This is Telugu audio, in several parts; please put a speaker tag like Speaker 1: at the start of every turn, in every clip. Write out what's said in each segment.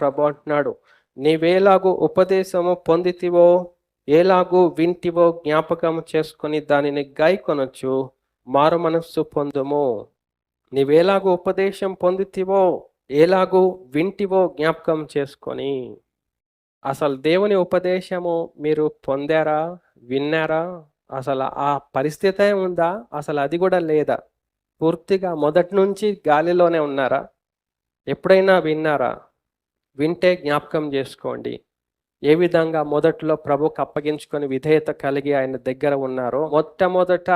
Speaker 1: ప్రభు అంటున్నాడు నీవేలాగూ ఉపదేశము పొందితివో ఏలాగూ వింటివో జ్ఞాపకం చేసుకొని దానిని గాయకొనొచ్చు మారు మనస్సు పొందుము. నీవేలాగూ ఉపదేశం పొందితివో ఏలాగూ వింటివో జ్ఞాపకం చేసుకొని. అసలు దేవుని ఉపదేశము మీరు పొందారా విన్నారా? అసలు ఆ పరిస్థితే ఉందా? అసలు అది కూడా లేదా? పూర్తిగా మొదటి నుంచి గాలిలోనే ఉన్నారా? ఎప్పుడైనా విన్నారా? వింటే జ్ఞాపకం చేసుకోండి. ఏ విధంగా మొదట్లో ప్రభుకు అప్పగించుకొని విధేయత కలిగి ఆయన దగ్గర ఉన్నారో మొట్టమొదట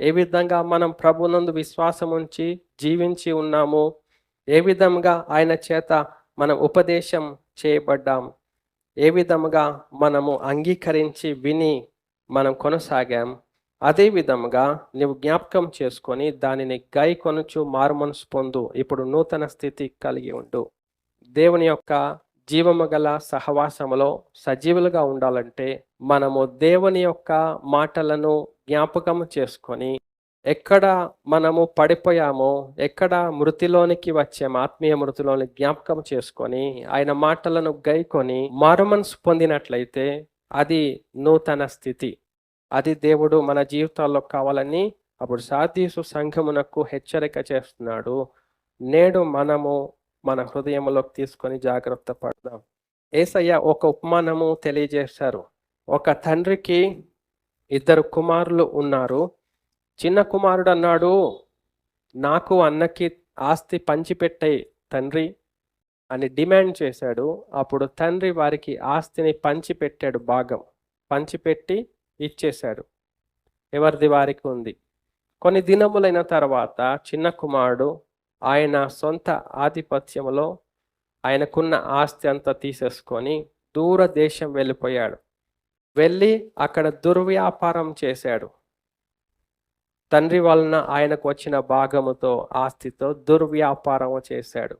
Speaker 1: ఏ విధంగా మనం ప్రభునందు విశ్వాసం ఉంచి జీవించి ఉన్నాము ఏ విధంగా ఆయన చేత మనం ఉపదేశం చేయబడ్డాం ఏ విధముగా మనము అంగీకరించి విని మనం కొనసాగాం అదే విధముగా నువ్వు జ్ఞాపకం చేసుకొని దానిని గై కొనుచు మారుమనసు పొందు. ఇప్పుడు నూతన స్థితి కలిగి ఉండు. దేవుని యొక్క జీవము గల సహవాసములో సజీవులుగా ఉండాలంటే మనము దేవుని యొక్క మాటలను జ్ఞాపకం చేసుకొని ఎక్కడ మనము పడిపోయామో ఎక్కడ మృతిలోనికి వచ్చాము ఆత్మీయ మృతిలోని జ్ఞాపకం చేసుకొని ఆయన మాటలను గైకొని మారుమనసు పొందినట్లయితే అది నూతన స్థితి. అది దేవుడు మన జీవితాల్లో కావాలని అప్పుడు సాధీసు సంఘమునకు హెచ్చరిక చేస్తున్నాడు. నేడు మనము మన హృదయంలోకి తీసుకొని జాగ్రత్త పడదాం. ఏసయ్య ఒక ఉపమానము తెలియజేశారు. ఒక తండ్రికి ఇద్దరు కుమారులు ఉన్నారు. చిన్న కుమారుడు అన్నాడు నాకు అన్నకి ఆస్తి పంచిపెట్టే తండ్రి అని డిమాండ్ చేశాడు. అప్పుడు తండ్రి వారికి ఆస్తిని పంచిపెట్టాడు భాగం. పంచిపెట్టి ఇచ్చేశాడు. ఎవరిది వారికి ఉంది? కొన్ని దినములైన తర్వాత చిన్న కుమారుడు ఆయన సొంత ఆధిపత్యంలో ఆయనకున్న ఆస్తి అంతా తీసేసుకొని దూర దేశం వెళ్ళిపోయాడు. వెళ్ళి అక్కడ దుర్వ్యాపారం చేశాడు. తండ్రి వలన ఆయనకు వచ్చిన భాగముతో ఆస్తితో దుర్వ్యాపారం చేశాడు.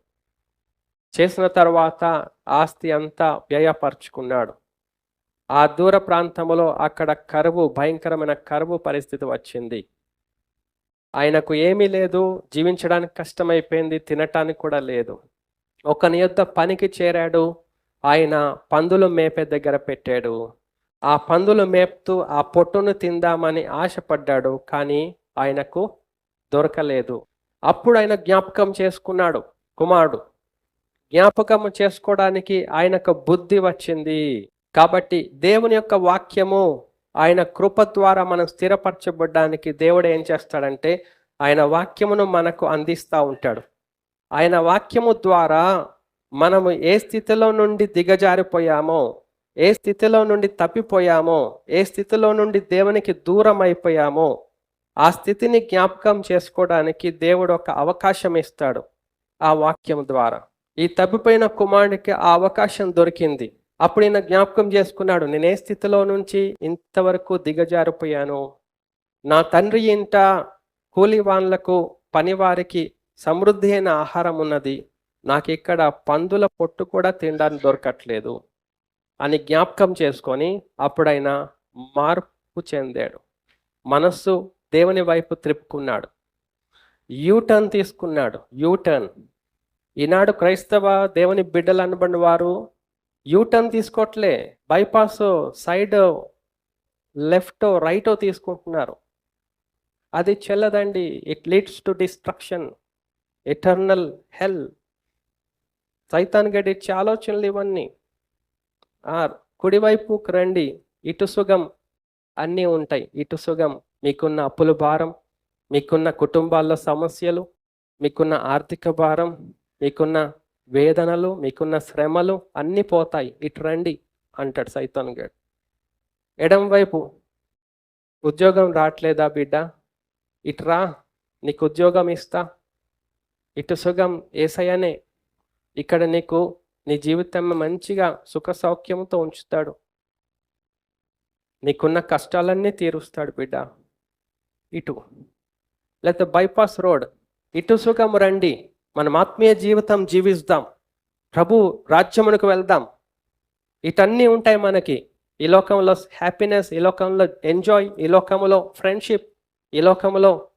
Speaker 1: చేసిన తర్వాత ఆస్తి అంతా వ్యయపరుచుకున్నాడు. ఆ దూర ప్రాంతంలో అక్కడ కరువు భయంకరమైన కరువు పరిస్థితి వచ్చింది. ఆయనకు ఏమీ లేదు జీవించడానికి కష్టమైపోయింది తినటానికి కూడా లేదు. ఒకని యొద్ద పనికి చేరాడు ఆయన పందులు మేపే దగ్గర పెట్టాడు. ఆ పందులు మేపుతూ ఆ పొట్టును తిందామని ఆశపడ్డాడు కానీ ఆయనకు దొరకలేదు. అప్పుడు ఆయన జ్ఞాపకం చేసుకున్నాడు కుమారుడు జ్ఞాపకం చేసుకోవడానికి ఆయనకు బుద్ధి వచ్చింది. కాబట్టి దేవుని యొక్క వాక్యము ఆయన కృప ద్వారా మనం స్థిరపరచబడ్డానికి దేవుడు ఏం చేస్తాడంటే ఆయన వాక్యమును మనకు అందిస్తూ ఉంటాడు. ఆయన వాక్యము ద్వారా మనము ఏ స్థితిలో నుండి దిగజారిపోయామో ఏ స్థితిలో నుండి తప్పిపోయామో ఏ స్థితిలో నుండి దేవునికి దూరం అయిపోయామో ఆ స్థితిని జ్ఞాపకం చేసుకోవడానికి దేవుడు ఒక అవకాశం ఇస్తాడు ఆ వాక్యం ద్వారా. ఈ తప్పిపోయిన కుమారుడికి ఆ అవకాశం దొరికింది. అప్పుడు ఈయన జ్ఞాపకం చేసుకున్నాడు నేను ఏ స్థితిలో నుంచి ఇంతవరకు దిగజారిపోయాను. నా తండ్రి ఇంట కూలివాన్లకు పనివారికి సమృద్ధి అయిన ఆహారం ఉన్నది. నాకు ఇక్కడ పందుల పొట్టు కూడా తినడానికి దొరకట్లేదు అని జ్ఞాపకం చేసుకొని అప్పుడైనా మార్పు చెందాడు. మనస్సు దేవుని వైపు త్రిప్పుకున్నాడు. యూటర్న్ తీసుకున్నాడు. యూటర్న్. ఈనాడు క్రైస్తవ దేవుని బిడ్డలు అనబడిన వారు యూటర్న్ తీసుకోవట్లే బైపాస్ సైడ్ లెఫ్ట్ రైట్ తీసుకుంటున్నారు. అది చెల్లదండి. It leads to destruction eternal hell సైతాన్ గడిచ్చే ఆలోచనలు ఇవన్నీ. ఆ కుడివైపుకు రండి. ఇటు సుగం అన్నీ ఉంటాయి. ఇటు సుగం మీకున్న అప్పుల భారం మీకున్న కుటుంబాల్లో సమస్యలు మీకున్న ఆర్థిక భారం మీకున్న వేదనలు మీకున్న శ్రమలు అన్నీ పోతాయి. ఇటు రండి అంటాడు సైతాన్ గడ్. ఎడం వైపు ఉద్యోగం రావట్లేదా బిడ్డ? ఇటు రా నీకు ఉద్యోగం ఇస్తా. ఇటు సుఖం ఏసయనే ఇక్కడ నీకు నీ జీవితం మంచిగా సుఖ సౌఖ్యంతో ఉంచుతాడు. నీకున్న కష్టాలన్నీ తీరుస్తాడు బిడ్డ. ఇటు. లేకపోతే బైపాస్ రోడ్. ఇటు సుఖం రండి. మనం ఆత్మీయ జీవితం జీవిస్తాం. ప్రభు రాజ్యమునకు వెళ్దాం. ఇటన్నీ ఉంటాయి మనకి. ఈ లోకంలో హ్యాపీనెస్ ఈ లోకంలో ఎంజాయ్ ఈ లోకంలో ఫ్రెండ్షిప్ ఈ లోకంలో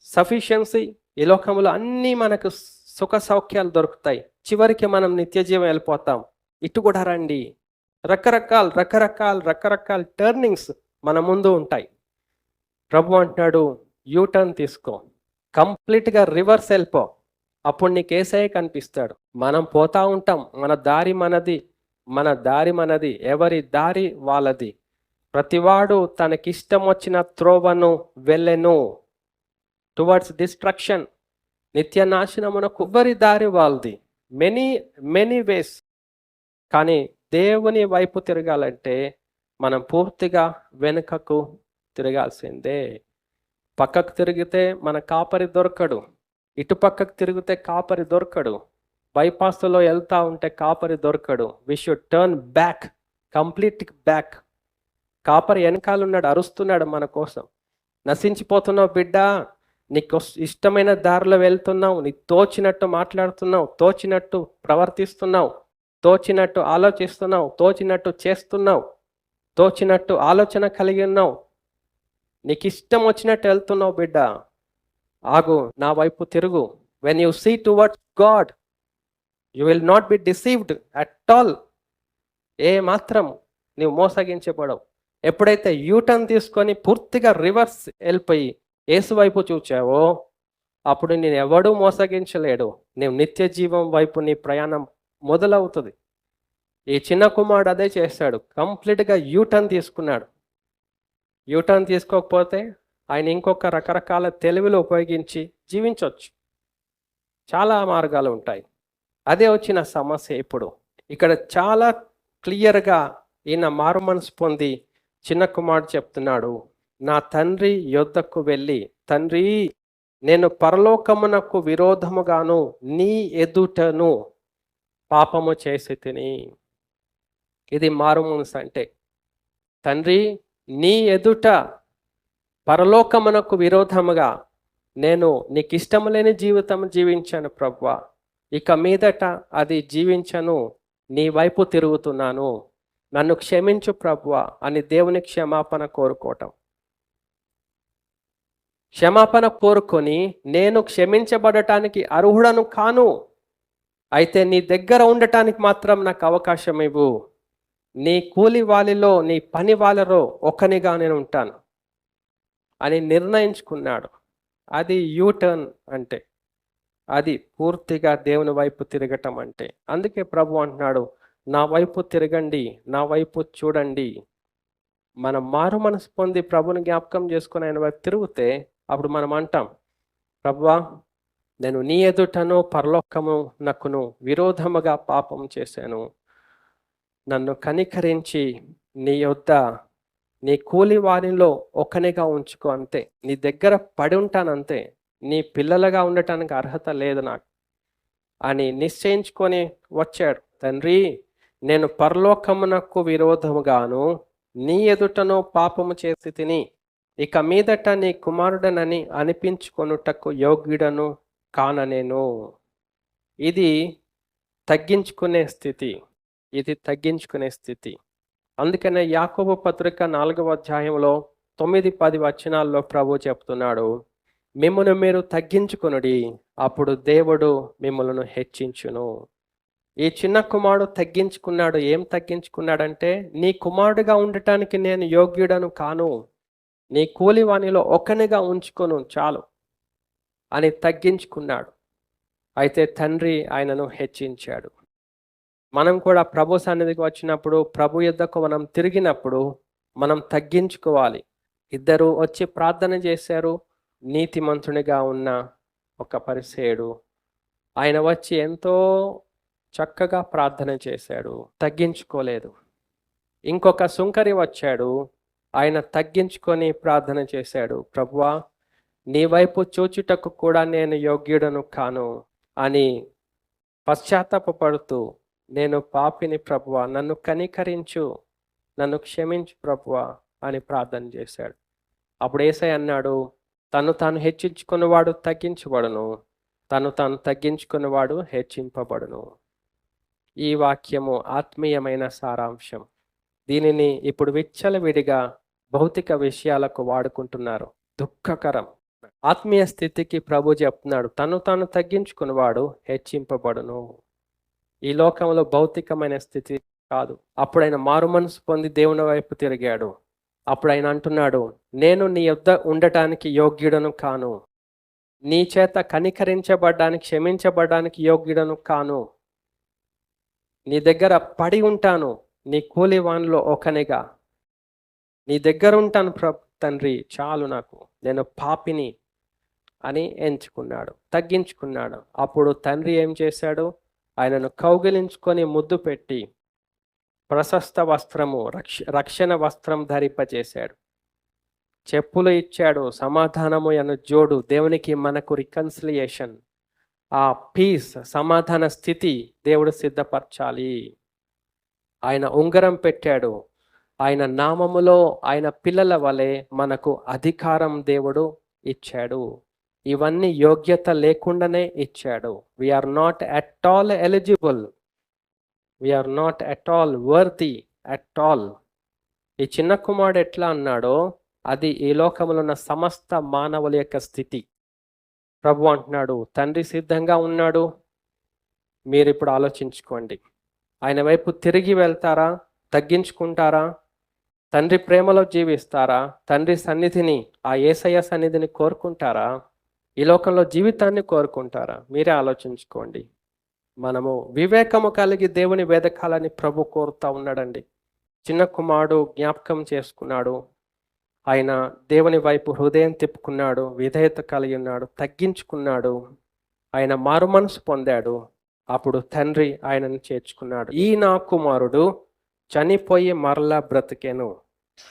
Speaker 1: సఫిషియన్సీ ఈ లోకంలో అన్నీ మనకు సుఖ సౌఖ్యాలు దొరుకుతాయి. చివరికి మనం నిత్య జీవం వెళ్ళిపోతాం. ఇటు కూడా రండి. రకరకాల రకరకాల రకరకాల టర్నింగ్స్ మన ముందు ఉంటాయి. ప్రభు అంటున్నాడు యూటర్న్ తీసుకో. కంప్లీట్గా రివర్స్ వెళ్ళిపో. అప్పుడు నీకు ఏసయ్య కనిపిస్తాడు. మనం పోతా ఉంటాం. మన దారి మనది. మన దారి మనది. ఎవరి దారి వాళ్ళది. ప్రతివాడు తనకిష్టం వచ్చిన త్రోవను వెళ్ళెను. టువర్డ్స్ డిస్ట్రక్షన్ నిత్య నాశనమునకు ఎవరి దారి వాళ్ళది. మెనీ మెనీ వేస్ కానీ దేవుని వైపు తిరగాలంటే మనం పూర్తిగా వెనుకకు తిరగాల్సిందే. పక్కకు తిరిగితే మన కాపరి దొరకడు. ఇటుపక్కకు తిరిగితే కాపరి దొరకడు. బైపాస్లో వెళ్తా ఉంటే కాపరి దొరకడు. We should turn back complete back కాపరి వెనకాల ఉన్నాడు అరుస్తున్నాడు మన కోసం. నశించిపోతున్నావు బిడ్డ. నీకు ఇష్టమైన దారిలో వెళ్తున్నావు. నీకు తోచినట్టు మాట్లాడుతున్నావు. తోచినట్టు ప్రవర్తిస్తున్నావు. తోచినట్టు ఆలోచిస్తున్నావు. తోచినట్టు చేస్తున్నావు. తోచినట్టు ఆలోచన కలిగి ఉన్నావు. నీకు ఇష్టం వచ్చినట్టు వెళ్తున్నావు బిడ్డ. ఆగు నా వైపు తిరుగు. When you see towards God you will not be deceived at all ఏ మాత్రం నీవు మోసగించబడవు. ఎప్పుడైతే యూటర్న్ తీసుకొని పూర్తిగా రివర్స్ వెళ్ళిపోయి ఏసు వైపు చూచావో అప్పుడు నేను ఎవడూ మోసగించలేడు. నీవు నిత్య జీవం వైపు నీ ప్రయాణం మొదలవుతుంది. ఈ చిన్న కుమారుడు అదే చేశాడు. కంప్లీట్గా యూటర్న్ తీసుకున్నాడు. యూటర్న్ తీసుకోకపోతే ఆయన ఇంకొక రకరకాల తెలివిలో ఉపయోగించి జీవించవచ్చు. చాలా మార్గాలు ఉంటాయి. అదే వచ్చిన సమస్య ఇప్పుడు. ఇక్కడ చాలా క్లియర్గా ఈయన మారు మనసు పొంది చిన్న కుమారుడు చెప్తున్నాడు నా తండ్రి యొద్దకు వెళ్ళి తండ్రి నేను పరలోకమునకు విరోధముగాను నీ ఎదుటను పాపము చేసి తిని. ఇది మారు మనసు అంటే తండ్రి నీ ఎదుట పరలోకమునకు విరోధముగా నేను నీకు ఇష్టము లేని జీవితం జీవించాను ప్రవ్వా ఇక మీదట అది జీవించను నీ వైపు తిరుగుతున్నాను. నన్ను క్షమించు ప్రభువ అని దేవుని క్షమాపణ కోరుకోవటం. క్షమాపణ కోరుకొని నేను క్షమించబడటానికి అర్హుడను కాను. అయితే నీ దగ్గర ఉండటానికి మాత్రం నాకు అవకాశం ఇవ్వు. నీ కూలి వాలిలో నీ పని వాళ్ళలో ఒకనిగా నేను ఉంటాను. అని నిర్ణయించుకున్నాడు. అది యూటర్న్ అంటే అది పూర్తిగా దేవుని వైపు తిరగటం అంటే. అందుకే ప్రభు అంటున్నాడు నా వైపు తిరగండి నా వైపు చూడండి. మనం మారు మనసు పొంది ప్రభుని జ్ఞాపకం చేసుకుని ఆయన వైపు తిరిగితే అప్పుడు మనం అంటాం ప్రభువా నేను నీ ఎదుటను పరలోకము నక్కును విరోధముగా పాపం చేశాను. నన్ను కనికరించి నీ యొద్ద నీ కూలి వారిలో ఒక్కనిగా ఉంచుకో అంతే. నీ దగ్గర పడి ఉంటానంతే నీ పిల్లలుగా ఉండటానికి అర్హత లేదు నాకు. అని నిశ్చయించుకొని వచ్చాడు. తండ్రి నేను పరలోకమునకు విరోధముగాను నీ ఎదుటను పాపము చేసి తిని ఇక మీదట నీ కుమారుడనని అనిపించుకొనుటకు యోగ్యుడను కాననేను. ఇది తగ్గించుకునే స్థితి. ఇది తగ్గించుకునే స్థితి. అందుకనే యాకోబు పత్రిక నాలుగవ అధ్యాయంలో తొమ్మిది పది వచనాల్లో ప్రభు చెప్తున్నాడు మిమ్మల్ని మీరు తగ్గించుకునుడి అప్పుడు దేవుడు మిమ్మల్ని హెచ్చించును. ఈ చిన్న కుమారుడు తగ్గించుకున్నాడు. ఏం తగ్గించుకున్నాడంటే నీ కుమారుడిగా ఉండటానికి నేను యోగ్యుడను కాను నీ కూలివాణిలో ఒకనిగా ఉంచుకొను చాలు అని తగ్గించుకున్నాడు. అయితే తండ్రి ఆయనను హెచ్చించాడు. మనం కూడా ప్రభు సన్నిధికి వచ్చినప్పుడు ప్రభు యుద్ధకు మనం తిరిగినప్పుడు మనం తగ్గించుకోవాలి. ఇద్దరు వచ్చి ప్రార్థన చేశారు. నీతిమంతునిగా ఉన్న ఒక పరిసేయుడు ఆయన వచ్చి ఎంతో చక్కగా ప్రార్థన చేశాడు. తగ్గించుకోలేదు. ఇంకొక సుంకరి వచ్చాడు. ఆయన తగ్గించుకొని ప్రార్థన చేశాడు. ప్రభువా నీ వైపు చూచుటకు కూడా నేను యోగ్యుడను కాను అని పశ్చాత్తాపడుతూ నేను పాపిని ప్రభువ నన్ను కనికరించు నన్ను క్షమించు ప్రభువ అని ప్రార్థన చేశాడు. అప్పుడు ఏసై అన్నాడు తను తాను హెచ్చించుకున్నవాడు తగ్గించబడును తను తాను తగ్గించుకున్నవాడు హెచ్చింపబడును. ఈ వాక్యము ఆత్మీయమైన సారాంశం. దీనిని ఇప్పుడు విచ్చలవిడిగా భౌతిక విషయాలకు వాడుకుంటున్నారు. దుఃఖకరం. ఆత్మీయ స్థితికి ప్రభు చెప్తున్నాడు తను తాను తగ్గించుకున్నవాడు హెచ్చింపబడును. ఈ లోకంలో భౌతికమైన స్థితి కాదు. అప్పుడు ఆయన మారు మనసు పొంది దేవుని వైపు తిరిగాడు. అప్పుడు ఆయన అంటున్నాడు నేను నీ యొద్ద ఉండటానికి యోగ్యుడను కాను. నీ చేత కనికరించబడ్డానికి క్షమించబడ్డానికి యోగ్యుడను కాను. నీ దగ్గర పడి ఉంటాను నీ కూలివాన్లో ఒకనిగా. నీ దగ్గర ఉంటాను ప్ర తండ్రి చాలు నాకు. నేను పాపిని అని ఎంచుకున్నాడు తగ్గించుకున్నాడు. అప్పుడు తండ్రి ఏం చేశాడు? ఆయనను కౌగిలించుకొని ముద్దు పెట్టి ప్రశస్త వస్త్రము రక్ష రక్షణ వస్త్రం ధరింపజేశాడు. చెప్పులు ఇచ్చాడు సమాధానము అను జోడు దేవునికి మనకు రికన్సిలియేషన్ ఆ పీస్ సమాధాన స్థితి దేవుడు సిద్ధపరచాలి. ఆయన ఉంగరం పెట్టాడు. ఆయన నామములో ఆయన పిల్లల వలె మనకు అధికారం దేవుడు ఇచ్చాడు. ఇవన్నీ యోగ్యత లేకుండానే ఇచ్చాడు. We are not at all eligible we are not at all worthy at all ఈ చిన్న కుమారుడు ఎట్లా అన్నాడో అది ఈ లోకంలో ఉన్న సమస్త మానవుల యొక్క స్థితి. ప్రభు అంటున్నాడు తండ్రి సిద్ధంగా ఉన్నాడు. మీరు ఇప్పుడు ఆలోచించుకోండి. ఆయన వైపు తిరిగి వెళ్తారా? తగ్గించుకుంటారా? తండ్రి ప్రేమలో జీవిస్తారా? తండ్రి సన్నిధిని ఆ ఏసయ్య సన్నిధిని కోరుకుంటారా? ఈ లోకంలో జీవితాన్ని కోరుకుంటారా? మీరే ఆలోచించుకోండి. మనము వివేకము కలిగి దేవుని వేదకాలని ప్రభు కోరుతా ఉన్నాడండి. చిన్న కుమారుడు జ్ఞాపకం చేసుకున్నాడు. ఆయన దేవుని వైపు హృదయం తిప్పుకున్నాడు విధేయత కలిగి ఉన్నాడు తగ్గించుకున్నాడు. ఆయన మారు మనసు పొందాడు. అప్పుడు తండ్రి ఆయనను చేర్చుకున్నాడు. ఈ నా కుమారుడు చనిపోయి మరలా బ్రతికెను.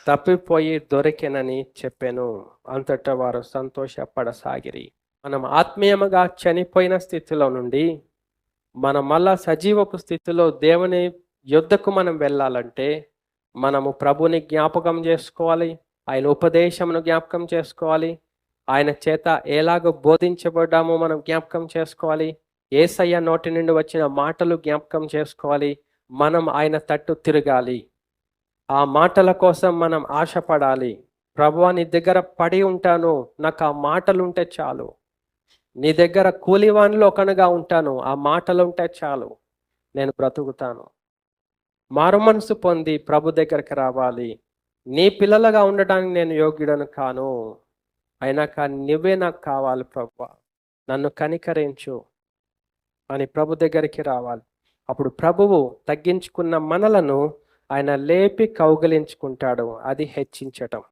Speaker 1: తప్పిపోయి దొరికెనని చెప్పాను. అంతటా వారు సంతోషపడసాగిరి. మనం ఆత్మీయముగా చనిపోయిన స్థితిలో నుండి మనం మళ్ళా సజీవపు స్థితిలో దేవుని యుద్ధకు మనం వెళ్ళాలంటే మనము ప్రభుని జ్ఞాపకం చేసుకోవాలి ఆయన ఉపదేశమును జ్ఞాపకం చేసుకోవాలి ఆయన చేత ఎలాగో బోధించబడ్డామో మనం జ్ఞాపకం చేసుకోవాలి ఏసయ్య నోటి నుండి వచ్చిన మాటలు జ్ఞాపకం చేసుకోవాలి మనం ఆయన తట్టు తిరగాలి. ఆ మాటల కోసం మనం ఆశపడాలి. ప్రభువా నీ దగ్గర పడి ఉంటాను. నాకు ఆ మాటలు ఉంటే చాలు. నీ దగ్గర కూలివానిలో ఒకనుగా ఉంటాను. ఆ మాటలు ఉంటే చాలు. నేను బ్రతుకుతాను. మారు మనసు పొంది ప్రభు దగ్గరికి రావాలి. నీ పిల్లలుగా ఉండడానికి నేను యోగ్యుడను కాను. అయినా కానీ నువ్వే నాకు కావాలి ప్రభు నన్ను కనికరించు అని ప్రభు దగ్గరికి రావాలి. అప్పుడు ప్రభువు తగ్గించుకున్న మనలను ఆయన లేపి కౌగలించుకుంటాడు అది హెచ్చించటం.